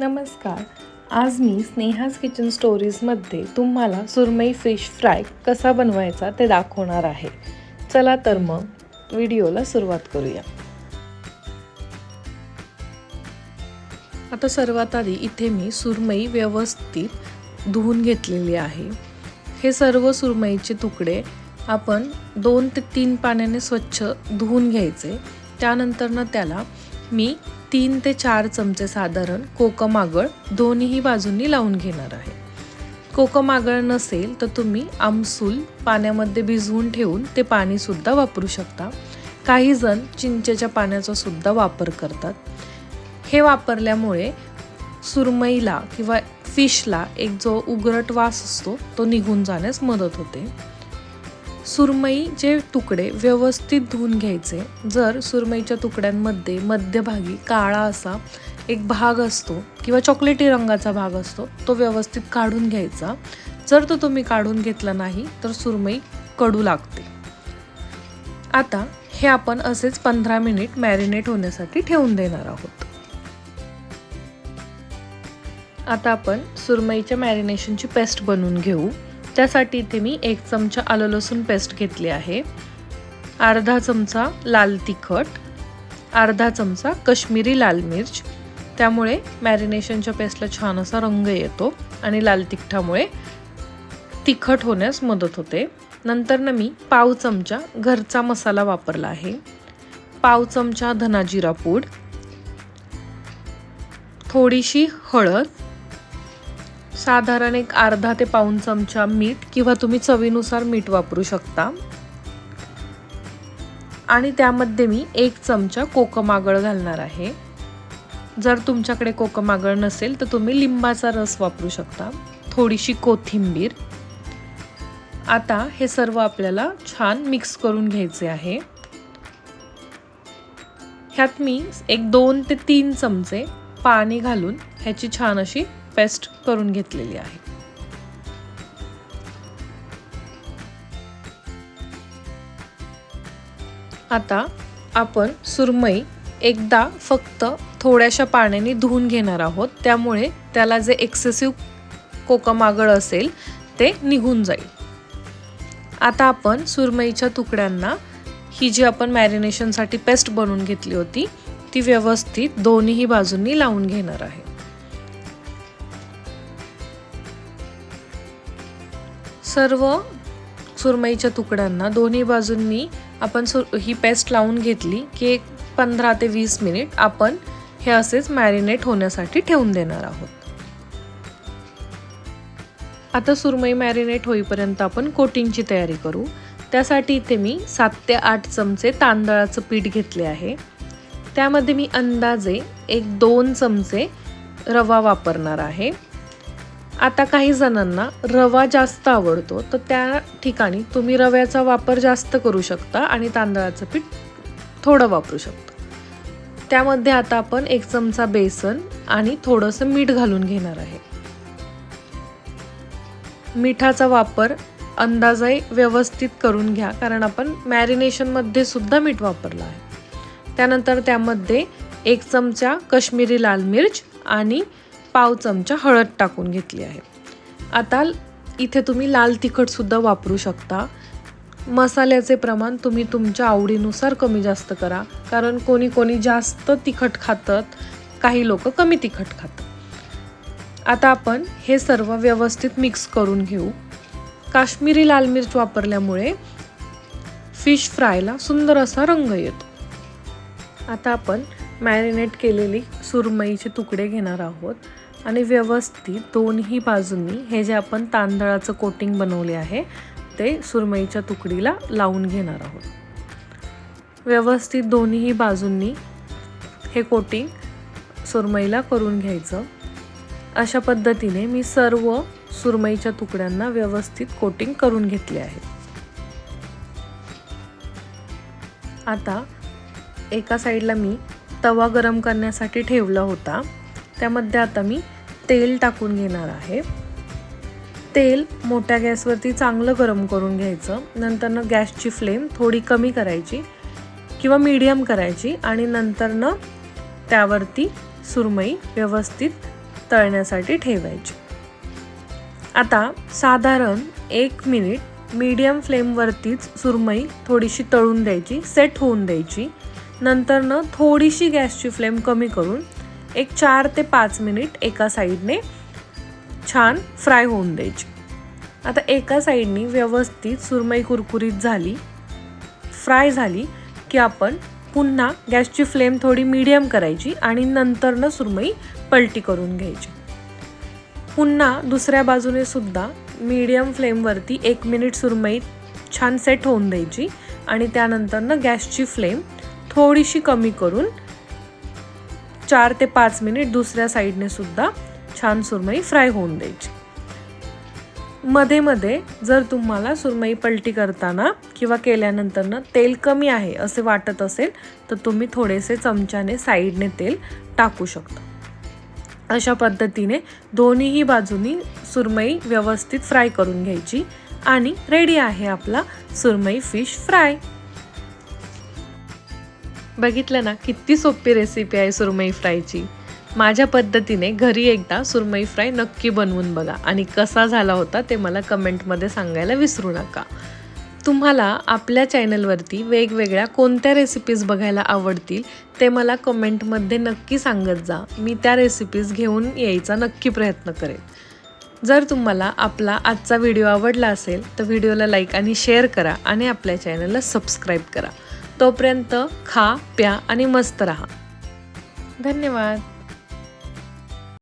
नमस्कार. आज मी स्नेहाज किचन स्टोरीजमध्ये तुम्हाला सुरमई फिश फ्राय कसा बनवायचा ते दाखवणार आहे. चला तर मग व्हिडिओला सुरुवात करूया. आता सर्वात आधी इथे मी सुरमई व्यवस्थित धुवून घेतलेली आहे. हे सर्व सुरमईचे तुकडे आपण दोन ते तीन पाण्याने स्वच्छ धुवून घ्यायचे. त्यानंतरनं त्याला मी तीन ते चार चमचे साधारण कोकम आगळ दोन्हीही बाजूंनी लावून घेणार आहे. कोकम आगळ नसेल तर तुम्ही आमसूल पाण्यामध्ये भिजवून ठेवून ते पाणीसुद्धा वापरू शकता. काही जण चिंचेच्या पाण्याचा सुद्धा वापर करतात. हे वापरल्यामुळे सुरमईला किंवा फिशला एक जो उगरट वास असतो तो निघून जाण्यास मदत होते. सुरमईचे तुकडे व्यवस्थित धुवून घ्यायचे. जर सुरमईच्या तुकड्यांमध्ये मध्यभागी काळा असा एक भाग असतो किंवा चॉकलेटी रंगाचा भाग असतो तो व्यवस्थित काढून घ्यायचा. जर तो तुम्ही काढून घेतला नाही तर सुरमई कडू लागते. आता हे आपण असेच पंधरा मिनिट मॅरिनेट होण्यासाठी ठेवून देणार आहोत. आता आपण सुरमईच्या मॅरिनेशनची पेस्ट बनवून घेऊ. त्यासाठी इथे मी एक चमचा आलं लसूण पेस्ट घेतली आहे. अर्धा चमचा लाल तिखट अर्धा चमचा कश्मीरी लाल मिर्च. त्यामुळे मॅरिनेशनच्या पेस्टला छान असा रंग येतो आणि लाल तिखटामुळे तिखट होण्यास मदत होते. नंतर ना मी पाव चमचा घरचा मसाला वापरला आहे. पाव चमचा धनाजिरा पूड थोडीशी हळद साधारण एक अर्धा ते पाऊन चमचा मीठ किंवा तुम्ही चवीनुसार मीठ वापरू शकता. आणि त्यामध्ये मी एक चमचा कोकम आगळ घालणार आहे. जर तुमच्याकडे कोकम आगळ नसेल तर तुम्ही लिंबाचा रस वापरू शकता. थोडीशी कोथिंबीर. आता हे सर्व आपल्याला छान मिक्स करून घ्यायचे आहे. ह्यात मी एक दोन ते तीन चमचे पाणी घालून ह्याची छान अशी पेस्ट करून घेतलेली आहे. आता आपण सुरमई एकदा फक्त थोड्याशा पाण्याने धुवून घेणार आहोत. त्यामुळे त्याला जे एक्सेसिव्ह कोकमागळ असेल ते निघून जाईल. आता आपण सुरमईच्या तुकड्यांना ही जी आपण मॅरिनेशनसाठी पेस्ट बनवून घेतली होती ती व्यवस्थित दोन्हीही बाजूंनी लावून घेणार आहे. सर्व सुरमईच्या तुकड्यांना दोन्ही बाजूंनी आपण सुर ही पेस्ट लावून घेतली की एक पंधरा ते वीस मिनिट आपण हे असेच मॅरिनेट होण्यासाठी ठेवून देणार आहोत. आता सुरमई मॅरिनेट होईपर्यंत आपण कोटिंगची तयारी करू. त्यासाठी इथे मी सात ते आठ चमचे तांदळाचं पीठ घेतले आहे. त्यामध्ये मी अंदाजे एक दोन चमचे रवा वापरणार आहे. आता काही जणांना रवा जास्त आवडतो तर त्या ठिकाणी तुम्ही रव्याचा वापर जास्त करू शकता आणि तांदळाचं पीठ थोडं वापरू शकता. त्यामध्ये आता आपण एक चमचा बेसन आणि थोडंसं मीठ घालून घेणार आहे. मिठाचा वापर अंदाजे व्यवस्थित करून घ्या कारण आपण मॅरिनेशनमध्ये सुद्धा मीठ वापरलं आहे. त्यानंतर त्यामध्ये एक चमचा कश्मीरी लाल मिर्च आणि पाव चमचा हळद टाकून घेतली आहे. आता इथे तुम्ही लाल तिखटसुद्धा वापरू शकता. मसाल्याचे प्रमाण तुम्ही तुमच्या आवडीनुसार कमी जास्त करा. कारण कोणी कोणी जास्त तिखट खातात काही लोक कमी तिखट खातात. आता आपण हे सर्व व्यवस्थित मिक्स करून घेऊ. काश्मीरी लाल मिर्च वापरल्यामुळे फिश फ्रायला सुंदर असा रंग येतो. आता आपण मॅरिनेट केलेली सुरमईचे तुकडे घेणार आहोत. आणि व्यवस्थित दोन्ही बाजूंनी हे जे आपण तांदळाचं कोटिंग बनवले आहे ते सुरमईच्या तुकडीला लावून घेणार आहोत. व्यवस्थित दोन्ही बाजूंनी हे कोटिंग सुरमईला करून घ्यायचं. अशा पद्धतीने मी सर्व सुरमईच्या तुकड्यांना व्यवस्थित कोटिंग करून घेतले आहे. आता एका साईडला मी तवा गरम करण्यासाठी ठेवला होता. त्यामध्ये आता मी तेल टाकून घेणार आहे. तेल मोठ्या गॅसवरती चांगलं गरम करून घ्यायचं. नंतरनं गॅसची फ्लेम थोडी कमी करायची किंवा मीडियम करायची आणि नंतरनं त्यावरती सुरमई व्यवस्थित तळण्यासाठी ठेवायची. आता साधारण एक मिनिट मीडियम फ्लेमवरतीच सुरमई थोडीशी तळून द्यायची सेट होऊन द्यायची. नंतरनं थोडीशी गॅसची फ्लेम कमी करून एक चार ते पाच मिनिट एका साईडने छान फ्राय होऊन द्यायची. आता एका साईडनी व्यवस्थित सुरमई कुरकुरीत झाली फ्राय झाली की आपण पुन्हा गॅसची फ्लेम थोडी मीडियम करायची आणि नंतरनं सुरमई पलटी करून घ्यायची. पुन्हा दुसऱ्या बाजूने सुद्धा मीडियम फ्लेमवरती एक मिनिट सुरमई छान सेट होऊन द्यायची आणि त्यानंतरनं गॅसची फ्लेम थोडीशी कमी करून चार ते पाच मिनिट दुसऱ्या साईडने सुद्धा छान सुरमई फ्राय होऊन द्यायची. मध्ये मध्ये जर तुम्हाला सुरमई पलटी करताना किंवा केल्यानंतरनं तेल कमी आहे असे वाटत असेल तर तुम्ही थोडेसे चमच्याने साईडने तेल टाकू शकता. अशा पद्धतीने दोन्हीही बाजूनी सुरमई व्यवस्थित फ्राय करून घ्यायची आणि रेडी आहे आपला सुरमई फिश फ्राय. बघितलं ना किती सोपी रेसिपी आहे सुरमई फ्रायची माझ्या पद्धतीने घरी एकदा सुरमई फ्राय नक्की बनवून बघा. आणि कसा झाला होता ते मला कमेंटमध्ये सांगायला विसरू नका. तुम्हाला आपल्या चॅनलवरती वेगवेगळ्या कोणत्या रेसिपीज बघायला आवडतील ते मला कमेंटमध्ये नक्की सांगत जा. मी त्या रेसिपीज घेऊन यायचा नक्की प्रयत्न करेन. जर तुम्हाला आपला आजचा व्हिडिओ आवडला असेल तर व्हिडिओला लाईक आणि शेअर करा आणि आपल्या चॅनलला सबस्क्राईब करा. तोपर्यंत खा प्या आणि मस्त राहा. धन्यवाद.